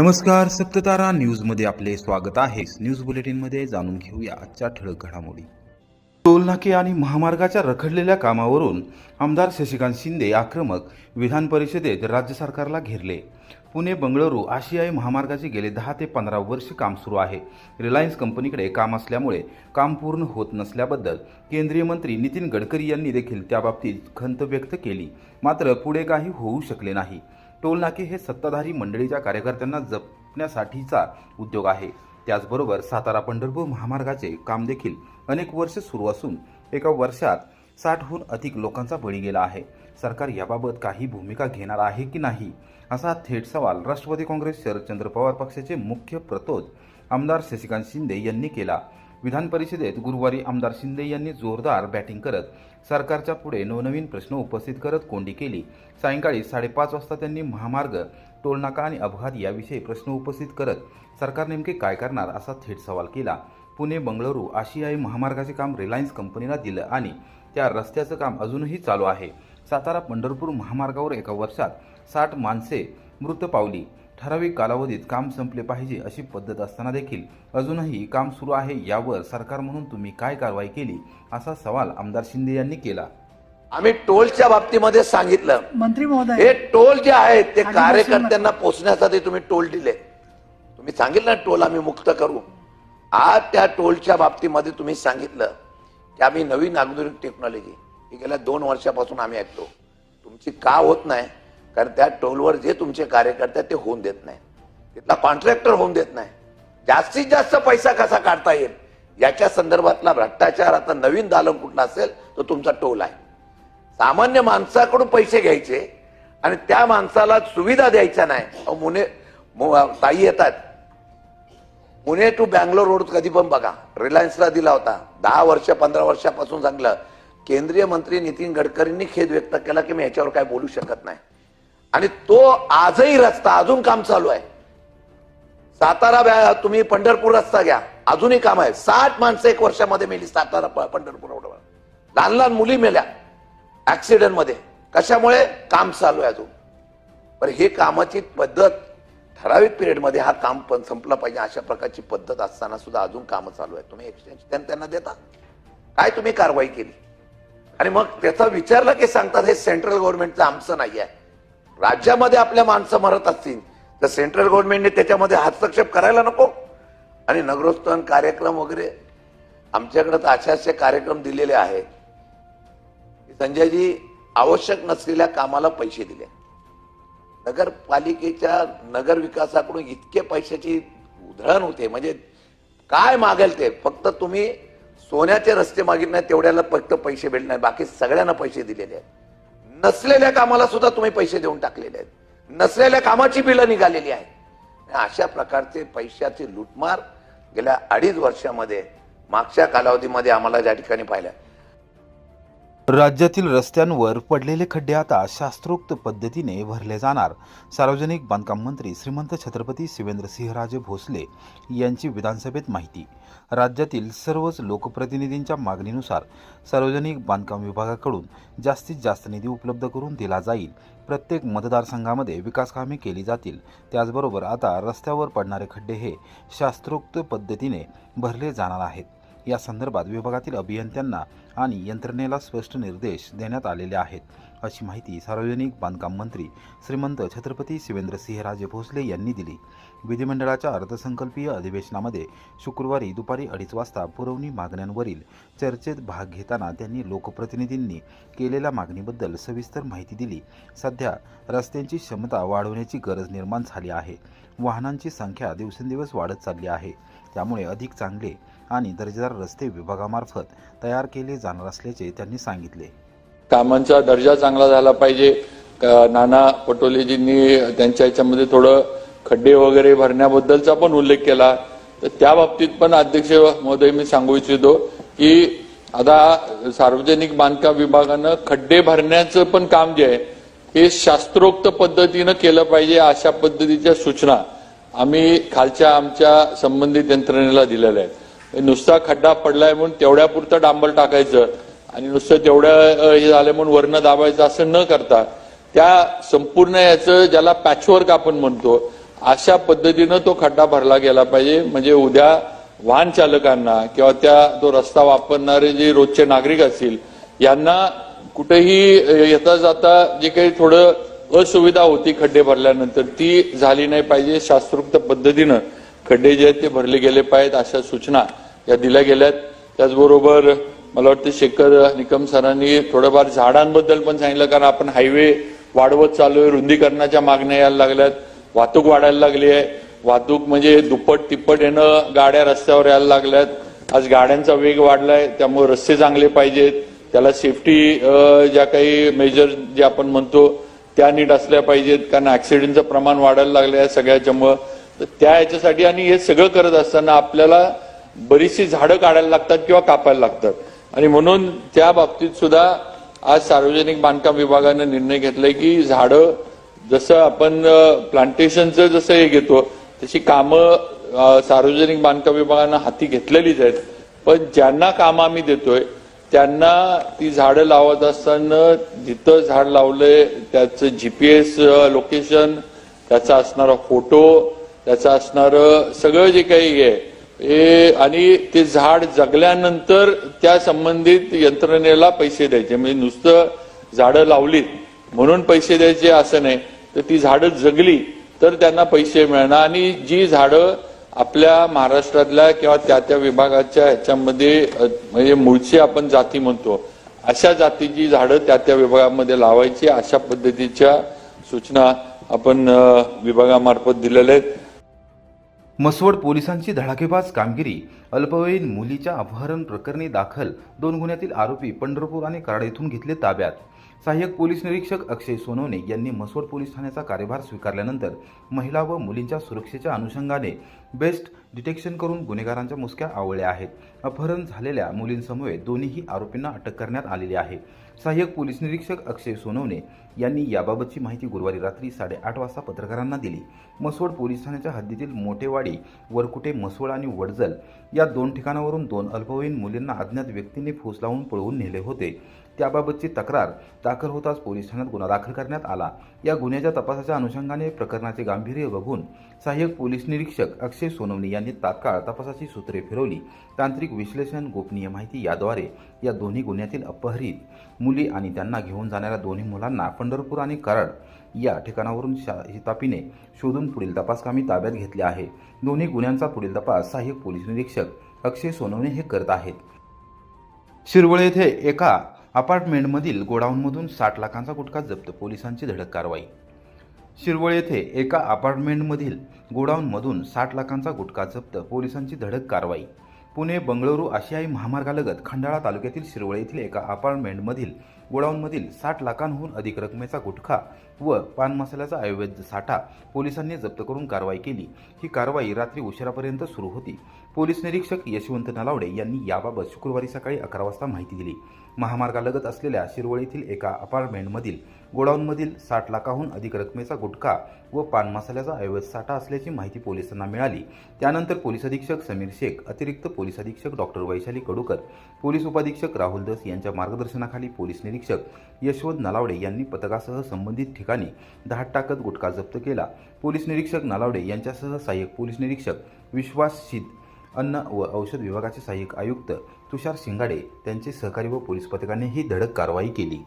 नमस्कार सप्ततारा न्यूजमध्ये आपले स्वागत आहे. न्यूज बुलेटिनमध्ये जाणून घेऊया आजच्या ठळक घडामोडी. टोलनाके आणि महामार्गाच्या रखडलेल्या कामावरून आमदार शशिकांत शिंदे आक्रमक विधान परिषदेत राज्य सरकारला घेरले. पुणे बंगळुरू आशियाई महामार्गाचे गेले दहा ते पंधरा वर्ष काम सुरू आहे. रिलायन्स कंपनीकडे काम असल्यामुळे काम पूर्ण होत नसल्याबद्दल केंद्रीय मंत्री नितीन गडकरी यांनी देखील त्याबाबतीत खंत व्यक्त केली. मात्र पुढे काही होऊ शकले नाही. टोलनाके हे सत्ताधारी मंडळीच्या कार्यकर्त्यांना जपण्यासाठीचा उद्योग आहे. त्याचबरोबर सातारा पंढरपूर महामार्गाचे काम देखील अनेक वर्ष सुरू असून एका वर्षात साठहून अधिक लोकांचा बळी गेला आहे. सरकार याबाबत काही भूमिका घेणार आहे की नाही असा थेट सवाल राष्ट्रवादी काँग्रेस शरदचंद्र पवार पक्षाचे मुख्य प्रतोद आमदार शशिकांत शिंदे यांनी केला. विधान परिषदेत गुरुवारी आमदार शिंदे यांनी जोरदार बॅटिंग करत सरकारच्या पुढे नवनवीन प्रश्न उपस्थित करत कोंडी केली. सायंकाळी साडेपाच वाजता त्यांनी महामार्ग टोलनाका आणि अपघात याविषयी प्रश्न उपस्थित करत सरकार नेमके काय करणार असा थेट सवाल केला. पुणे बंगळुरू आशियाई महामार्गाचे काम रिलायन्स कंपनीला दिलं आणि त्या रस्त्याचं काम अजूनही चालू आहे. सातारा पंढरपूर महामार्गावर एका वर्षात साठ माणसे मृत पावली. ठराविक कालावधीत काम संपले पाहिजे अशी पद्धत असताना देखील अजूनही काम सुरू आहे यावर सरकार म्हणून तुम्ही काय कारवाई केली असा सवाल आमदार शिंदे यांनी केला. आम्ही टोलच्या बाबतीमध्ये सांगितलं. मंत्री महोदय. हे टोल जे आहेत ते कार्यकर्त्यांना पोचण्यासाठी तुम्ही टोल दिले. तुम्ही सांगितलं ना टोल आम्ही मुक्त करू. आज त्या टोलच्या बाबतीमध्ये तुम्ही सांगितलं की आम्ही नवीन आधुनिक टेक्नॉलॉजी ही गेल्या दोन वर्षापासून आम्ही ऐकतो. तुमची का होत नाही? कारण त्या टोलवर जे तुमचे कार्यकर्ते ते होऊन देत नाही तिथला कॉन्ट्रॅक्टर होऊन देत नाही. जास्तीत जास्त पैसा कसा काढता येईल? याच्या संदर्भातला भ्रष्टाचार आता नवीन दालन कुठला असेल तो तुमचा टोल आहे. सामान्य माणसाकडून पैसे घ्यायचे आणि त्या माणसाला सुविधा द्यायच्या नाही. अहो, मुने ताई येतात. पुणे टू बँगलोर रोड कधी पण बघा. रिलायन्सला दिला होता. दहा वर्ष पंधरा वर्षापासून सांगलं केंद्रीय मंत्री नितीन गडकरींनी खेद व्यक्त केला की मी याच्यावर काय बोलू शकत नाही. आणि तो आजही रस्ता अजून काम चालू आहे. सातारा तुम्ही पंढरपूर रस्ता घ्या. अजूनही काम आहे. साठ माणसं एक वर्षामध्ये मेली सातारा पंढरपूर रोडवर लहान लहान मुली मेल्या ऍक्सिडेंटमध्ये. कशामुळे? काम चालू आहे अजून. पण हे कामाची पद्धत ठराविक पिरियडमध्ये हा काम पण संपला पाहिजे अशा प्रकारची पद्धत असताना सुद्धा अजून काम चालू आहे तुम्ही एक्सटेन्शन त्यांना देता. काय तुम्ही कारवाई केली? आणि मग त्याचा विचारला की सांगतात हे सेंट्रल गव्हर्नमेंटचं आमचं नाही आहे राज्यामध्ये आपल्या माणसं मरत असतील तर सेंट्रल गव्हर्नमेंटने त्याच्यामध्ये हस्तक्षेप करायला नको. आणि नगरोत्थान कार्यक्रम वगैरे आमच्याकडे तर असे असे कार्यक्रम दिलेले आहेत. संजयजी आवश्यक नसलेल्या कामाला पैसे दिले. नगरपालिकेच्या नगर विकासाकडून इतके पैशाची उधळण होते म्हणजे काय मागेल ते? फक्त तुम्ही सोन्याचे रस्ते मागितले तेवढ्याला फक्त पैसे भेटणार बाकी सगळ्यांना पैसे दिलेले आहेत. नसलेल्या कामाला सुद्धा तुम्ही पैसे देऊन टाकलेले आहेत. नसलेल्या कामाची बिलं निघालेली आहेत. अशा प्रकारचे पैशाचे लुटमार गेल्या अडीच वर्षामध्ये मागच्या कालावधीमध्ये आम्हाला ज्या ठिकाणी पाहिलं राज्यातील रस्त्यांवर पडलेले खड्डे आता शास्त्रोक्त पद्धतीने भरले जाणार. सार्वजनिक बांधकाम मंत्री श्रीमंत छत्रपती शिवेंद्रसिंहराजे भोसले यांची विधानसभेत माहिती. राज्यातील सर्वच लोकप्रतिनिधींच्या मागणीनुसार सार्वजनिक बांधकाम विभागाकडून जास्तीत जास्त निधी उपलब्ध करून दिला जाईल. प्रत्येक मतदारसंघामध्ये विकासकामे केली जातील. त्याचबरोबर आता रस्त्यावर पडणारे खड्डे हे शास्त्रोक्त पद्धतीने भरले जाणार आहेत. या संदर्भात विभागातील अभियंत्यांना आणि यंत्रणेला स्पष्ट निर्देश देण्यात आलेले आहेत. अशी माहिती सार्वजनिक बांधकाम मंत्री श्रीमंत छत्रपती शिवेंद्रसिंहराजे भोसले यांनी दिली. विधिमंडळाच्या अर्थसंकल्पीय अधिवेशनामध्ये शुक्रवारी दुपारी अडीच वाजता पुरवणी मागण्यांवरील चर्चेत भाग घेताना त्यांनी लोकप्रतिनिधींनी केलेल्या मागणीबद्दल सविस्तर माहिती दिली. सध्या रस्त्यांची क्षमता वाढवण्याची गरज निर्माण झाली आहे. वाहनांची संख्या दिवसेंदिवस वाढत चालली आहे. त्यामुळे अधिक चांगले आणि दर्जेदार रस्ते विभागामार्फत तयार केले जाणार असल्याचे त्यांनी सांगितले. कामांचा दर्जा चांगला झाला पाहिजे. नाना पटोलेजींनी त्यांच्या याच्यामध्ये थोडं खड्डे वगैरे भरण्याबद्दलचा पण उल्लेख केला. तर त्या बाबतीत पण अध्यक्ष महोदय मी सांगू इच्छितो की आता सार्वजनिक बांधकाम विभागानं खड्डे भरण्याचं पण काम जे आहे हे शास्त्रोक्त पद्धतीनं केलं पाहिजे अशा पद्धतीच्या सूचना आम्ही खालच्या आमच्या संबंधित यंत्रणेला दिलेल्या आहेत. नुसता खड्डा पडलाय म्हणून तेवढ्यापुरतं डांबर टाकायचं आणि नुसतं तेवढ्या हे झालं म्हणून वर्ण दाबायचं असं न करता त्या संपूर्ण याचं ज्याला पॅचवर्क आपण म्हणतो अशा पद्धतीनं तो खड्डा भरला गेला पाहिजे. म्हणजे उद्या वाहन चालकांना किंवा त्या तो रस्ता वापरणारे जे रोजचे नागरिक असतील यांना कुठेही येता जाता जे काही थोडं असुविधा होती खड्डे भरल्यानंतर ती झाली नाही पाहिजे शास्त्रोक्त पद्धतीनं. खड्डे जे आहेत ते भरले गेले पाहिजेत अशा सूचना या दिल्या गेल्यात. त्याचबरोबर मला वाटतं शेखर निकम सरांनी थोडंफार झाडांबद्दल पण सांगितलं कारण आपण हायवे वाढवत चालू आहे रुंदीकरणाच्या मागण्या यायला लागल्यात वाहतूक वाढायला लागली आहे. वाहतूक म्हणजे दुप्पट तिप्पट येणं गाड्या रस्त्यावर यायला लागल्यात. आज गाड्यांचा वेग वाढलाय त्यामुळे रस्ते चांगले पाहिजेत. त्याला सेफ्टी ज्या काही मेजर जे आपण म्हणतो त्या नीट असल्या पाहिजेत कारण ऍक्सिडेंटचं प्रमाण वाढायला लागलं आहे सगळ्याच्यामुळं. तर त्या याच्यासाठी आणि हे सगळं करत असताना आपल्याला बरीचशी झाडं काढायला लागतात किंवा कापायला लागतात. आणि म्हणून त्या बाबतीत सुद्धा आज सार्वजनिक बांधकाम विभागानं निर्णय घेतलाय की झाडं जसं आपण प्लांटेशनचं जसं हे घेतो तशी कामं सार्वजनिक बांधकाम विभागानं हाती घेतलेलीच आहेत. पण ज्यांना कामं आम्ही देतोय त्यांना ती झाडं लावत असताना जिथं झाड लावलंय त्याचं जीपीएस लोकेशन त्याचा असणारा फोटो त्याचं असणारं सगळं जे काही आहे हे आणि ते झाड जगल्यानंतर त्या संबंधित यंत्रणेला पैसे द्यायचे. म्हणजे नुसतं झाडं लावलीत म्हणून पैसे द्यायचे असं नाही. तर ती झाडं जगली तर त्यांना पैसे मिळणार. आणि जी झाडं आपल्या महाराष्ट्रातल्या किंवा त्या त्या विभागाच्या ह्याच्यामध्ये म्हणजे मूळची आपण जाती म्हणतो अशा जातीची झाडं त्या त्या विभागामध्ये लावायची अशा पद्धतीच्या सूचना आपण विभागामार्फत दिलेल्या आहेत. मसवड पोलिसांची धडाकेबाज कामगिरी. अल्पवयीन मुलीच्या अपहरण प्रकरणी दाखल दोन गुन्ह्यातील आरोपी पंढरपूर आणि कराड येथून घेतले ताब्यात. सहाय्यक पोलीस निरीक्षक अक्षय सोनवणे यांनी मसवड पोलीस ठाण्याचा कार्यभार स्वीकारल्यानंतर महिला व मुलींच्या सुरक्षेच्या अनुषंगाने बेस्ट डिटेक्शन करून गुन्हेगारांच्या मुसक्या आवळल्या आहेत. अपहरण झालेल्या मुलींसमवेत दोन्हीही आरोपींना अटक करण्यात आलेली आहे. सहाय्यक पोलीस निरीक्षक अक्षय सोनवणे यांनी याबाबतची माहिती गुरुवारी रात्री साडेआठ वाजता पत्रकारांना दिली. मसवड पोलीस ठाण्याच्या हद्दीतील मोठेवाडी वरकुटे मसवड आणि वडजल या दोन ठिकाणावरून दोन अल्पवयीन मुलींना अज्ञात व्यक्तींनी फूस लावून पळवून नेले होते. त्याबाबतची तक्रार दाखल होताच पोलीस ठाण्यात गुन्हा दाखल करण्यात आला. या गुन्ह्याच्या तपासाच्या अनुषंगाने प्रकरणाचे गांभीर्य बघून सहाय्यक पोलीस निरीक्षक अक्षय सोनवणे यांनी तात्काळ तपासाची सूत्रे फिरवली. तांत्रिक विश्लेषण गोपनीय माहिती याद्वारे या दोन्ही गुन्ह्यातील अपहरित मुली आणि त्यांना घेऊन जाणाऱ्या दोन्ही मुलांना पंढरपूर आणि कराड या ठिकाणावरून शा हितापीने शोधून पुढील तपासकामी ताब्यात घेतले आहे. दोन्ही गुन्ह्यांचा पुढील तपास सहाय्यक पोलीस निरीक्षक अक्षय सोनवणे हे करत आहेत. शिरवळ येथे एका अपार्टमेंटमधील गोडाऊनमधून साठ लाखांचा गुटखा जप्त पोलिसांची धडक कारवाई. शिरवळ येथे एका अपार्टमेंटमधील गोडाऊनमधून साठ लाखांचा गुटखा जप्त पोलिसांची धडक कारवाई. पुणे बंगळुरू आशियाई महामार्गालगत खंडाळा तालुक्यातील शिरवळ येथील एका अपार्टमेंटमधील गोडाऊनमधील साठ लाखांहून अधिक रकमेचा गुटखा व पान मसाल्याचा अवैध साठा पोलिसांनी जप्त करून कारवाई केली. ही कारवाई रात्री उशिरापर्यंत सुरू होती. पोलीस निरीक्षक यशवंत नलावडे यांनी याबाबत शुक्रवारी सकाळी अकरा वाजता माहिती दिली. महामार्गालगत असलेल्या शिरवळ येथील एका अपार्टमेंटमधील गोडाऊनमधील साठ लाखाहून अधिक रकमेचा गुटखा व पान मसाल्याचा अवैध साठा असल्याची माहिती पोलिसांना मिळाली. त्यानंतर पोलीस अधीक्षक समीर शेख अतिरिक्त पोलीस अधीक्षक डॉक्टर वैशाली कडूकर पोलीस उपाधीक्षक राहुल दस यांच्या मार्गदर्शनाखाली पोलीस निरीक्षक यशवंत नलावडे यांनी पथकासह संबंधित ठिकाणी धाड टाकत गुटखा जप्त केला. पोलीस निरीक्षक नलावडे यांच्यासह सहाय्यक पोलीस निरीक्षक विश्वास शिद अन्न व औषध विभागाचे सहाय्यक आयुक्त तुषार शिंगाडे त्यांचे सहकारी व पोलीस पथकाने ही धडक कारवाई केली.